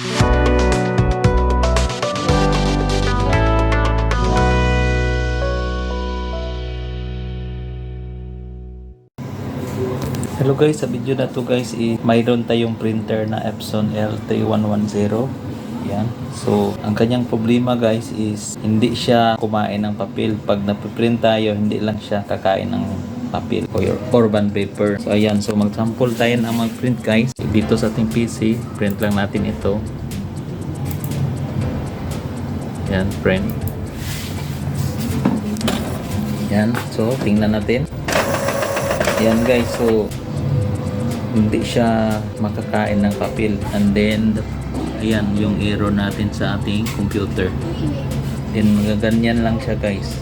Hello guys, sa video na to guys, i mayroon tayong printer na Epson L3110. Yan. So, ang kanyang problema guys is hindi siya kumain ng papel. Pag napiprint tayo, hindi lang siya kakain ng papel o your urban paper. So, ayan. So, mag-sample tayo ng mag-print guys. Dito sa ating PC, print lang natin ito. Yan, print. Yan. So, tingnan natin. Yan guys, so hindi siya makakain ng papel. And then, ayan, yung error natin sa ating computer. Then, magaganyan lang siya guys.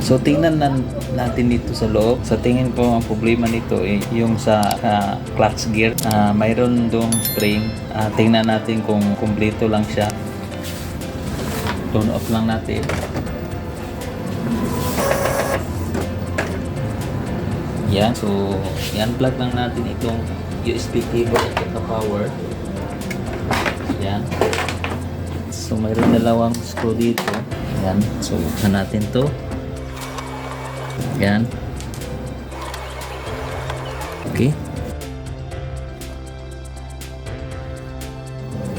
So, tingnan na natin dito sa loob. Sa tingin ko, ang problema nito eh, yung sa ah, clutch gear. Ah, mayroon dong spring. Ah, tingnan natin kung kumpleto lang siya. Turn off lang natin. Yan, so yan plug lang natin itong USB cable at saka power. Yan. So mayroon dalawang screw dito. Yan, so buksan natin to. Yan. Okay.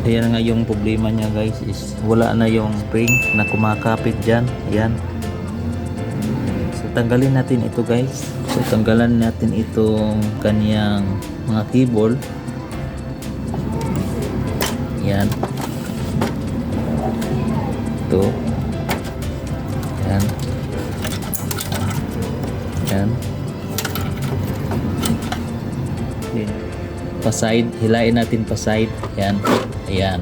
Ayan nga yung problema niya guys is wala na yung spring na kumakapit dyan. Yan. So tanggalin natin ito guys. So tanggalan natin itong kaniyang mga cable. Yan. Ito. Pa-side, hilain natin pa-side. Yan. Ayan.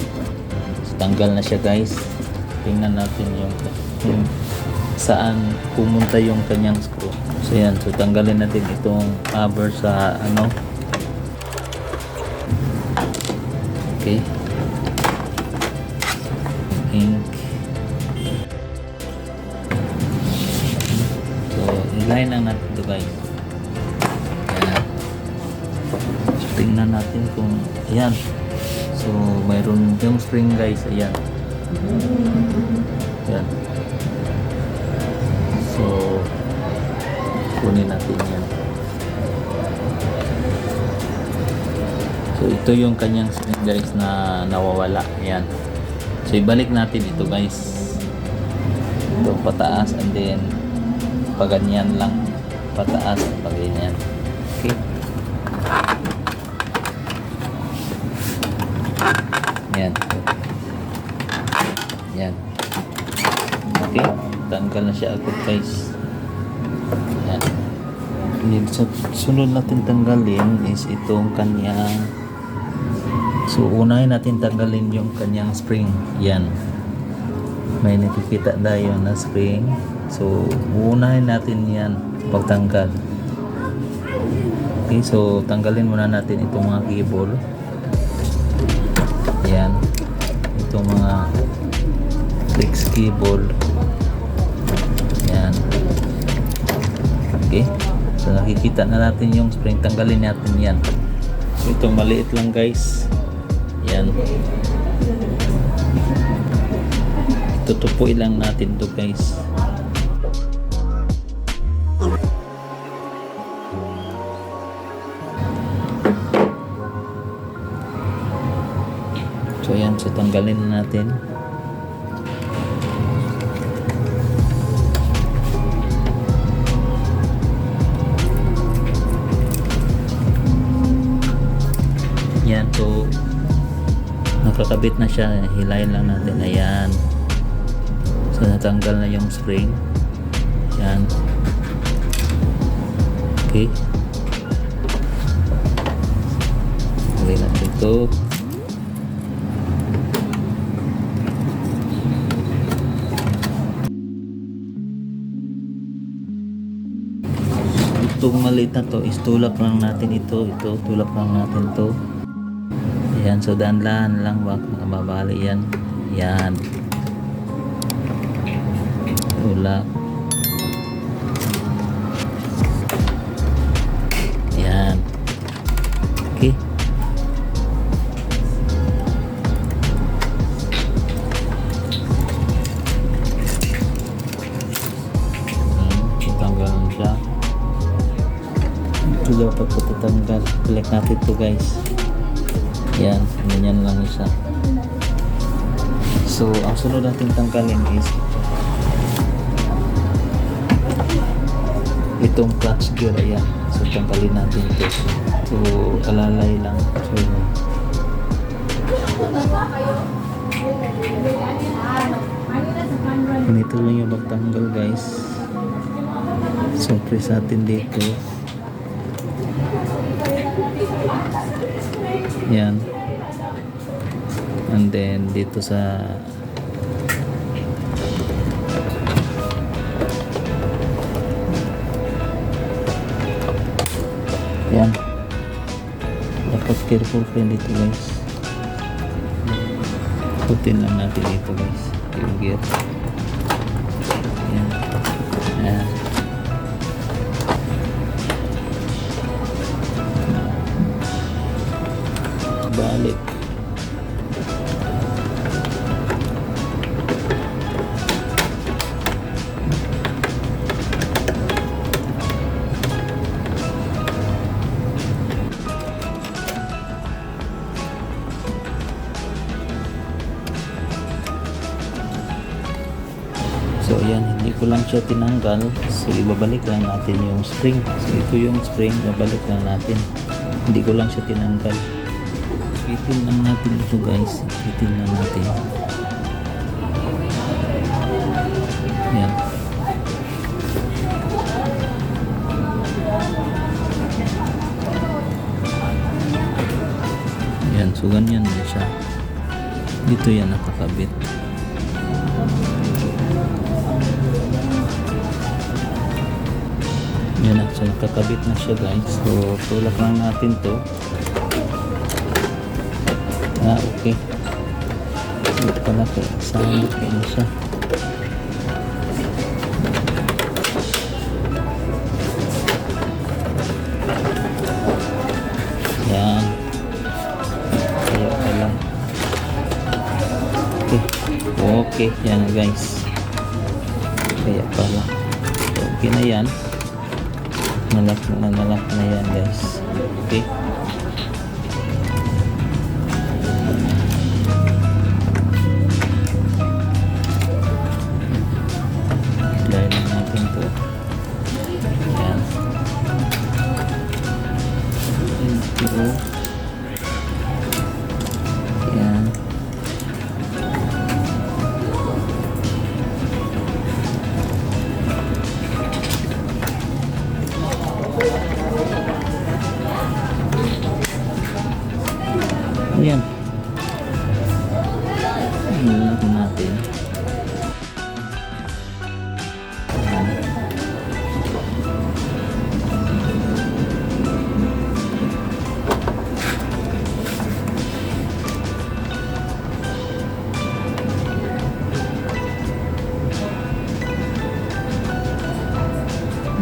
So, tanggal na siya guys. Tingnan natin yung, yung saan pumunta yung kanyang screw. So yan, so tanggalin natin itong cover sa ano. Okay. Ink. So, inline lang natin ito guys. Tingnan natin kung, ayan. So, mayroon yung spring guys, ayan. Yan. So, kunin natin yan. So, ito yung kanyang spring guys na nawawala. Yan. So, ibalik natin ito guys. Ito pataas and then paganyan lang. Pataas at paganyan. Okay. Yan. Yan. Okay. Tanggal na siya agad guys. Yan. Yan. So, sunod natin tanggalin is itong kanyang So, unahin natin tanggalin yung kanyang spring. Yan. May nakikita tayo na spring. So, unahin natin yan pagtanggal. Okay, so tanggalin muna natin itong mga cable. Itong mga flex cable. Yan. Okay. So nakikita na natin yung spring. Tanggalin natin yan. So itong maliit lang guys. Yan. Tutupuin lang natin to guys. So tanggalin na natin. Yan, so nakakabit na siya. Hilayin lang natin. Ayan. So natanggal na yung spring. Yan. Okay. Hilayin natin ito. Itong maliit na to is tulak lang natin ito. Ito tulak lang natin to. Yan so dahan-dahan lang bak mababali yan. Yan tulak Balik natin to guys. Yan, ganyan lang isa. So, ang sunod natin tanggalin is itong clutch gear, ayan. So, tanggalin natin ito. So, alalay lang. So, ganito lang yung magtanggal guys. So, press natin dito. Yan. And then, dito sa Yan. Dapat careful kayo dito guys. Putin lang natin dito guys. Yung gear. So ayan, hindi ko lang siya tinanggal. So ibabalik lang natin yung spring. So ito yung spring, babalik lang natin. Hindi ko lang siya tinanggal. Itin lang natin ito guys. Itin lang natin. Yan. Yan, so ganyan na siya. Dito yan nakakabit. So nakakabit na siya guys. So tulak lang natin to. Ah, okay. Ito pala. Sangit ko na siya. Yan. Kaya pala. Okay. Okay. Yan guys. Kaya pala. So, okay na yan. Nalak na nalak na yan guys. Okay.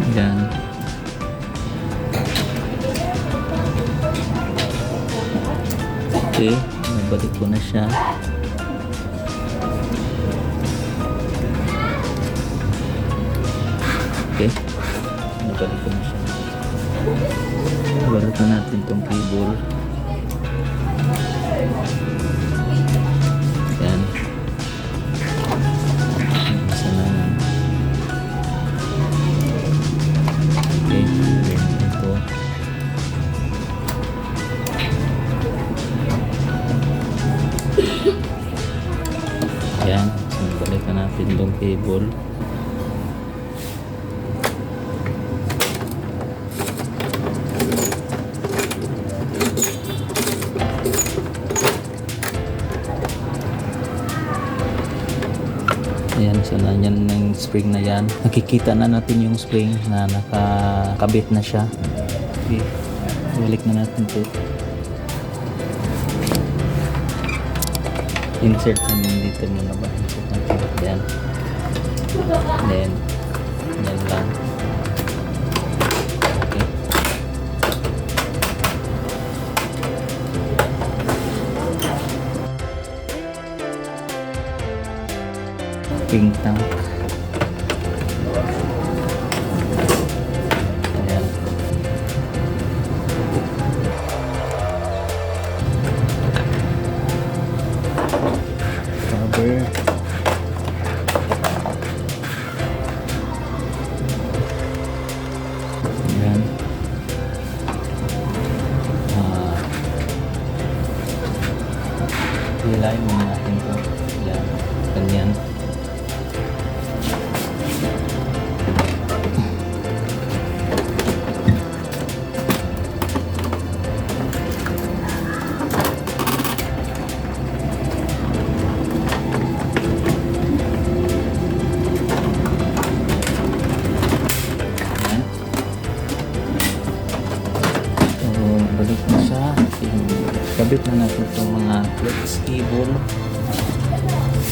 Ayan. Okay, nabalik ko na siya. Spring na yan. Nakikita na natin yung spring na nakakabit na siya. Okay, balik na natin to. insert namin dito muna ba insert natin. Yan. Then yan lang. Okay. Pink tank cover.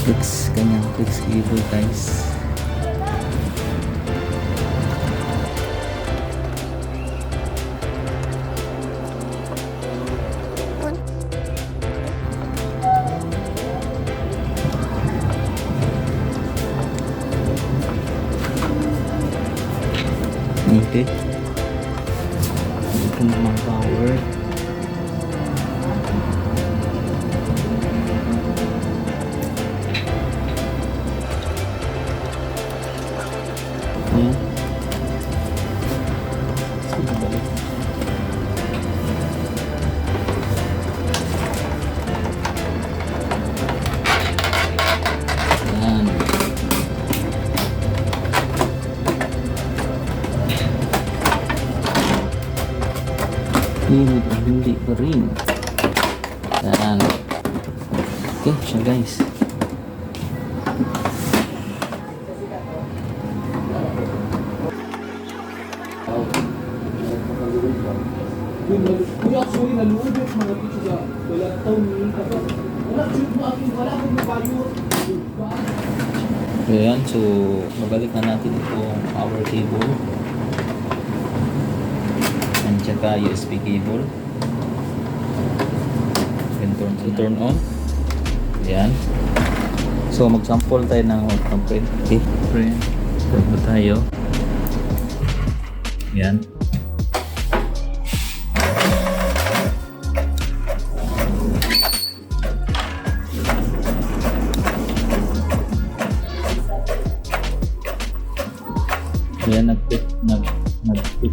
Flex, kanyang flex cable guys. Ang hindi pa rin. Yan. Okay, siya guys. Kuya, sorry, nalulog mga picture sa wala taon ni kapag wala shoot mo akin, wala akong mabayo. So yan, so babalik na natin itong power cable. Tsaka USB cable. Then turn, so turn on. Yan. So mag-sample tayo ng print. Okay, print. Tayo. Yan,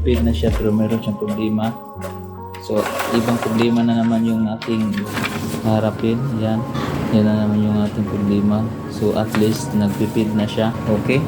nagpipid na siya pero meron siyang problema. So, ibang problema na naman yung ating harapin. Yan. Yan na naman yung ating problema. So, at least nagpipid na siya. Okay?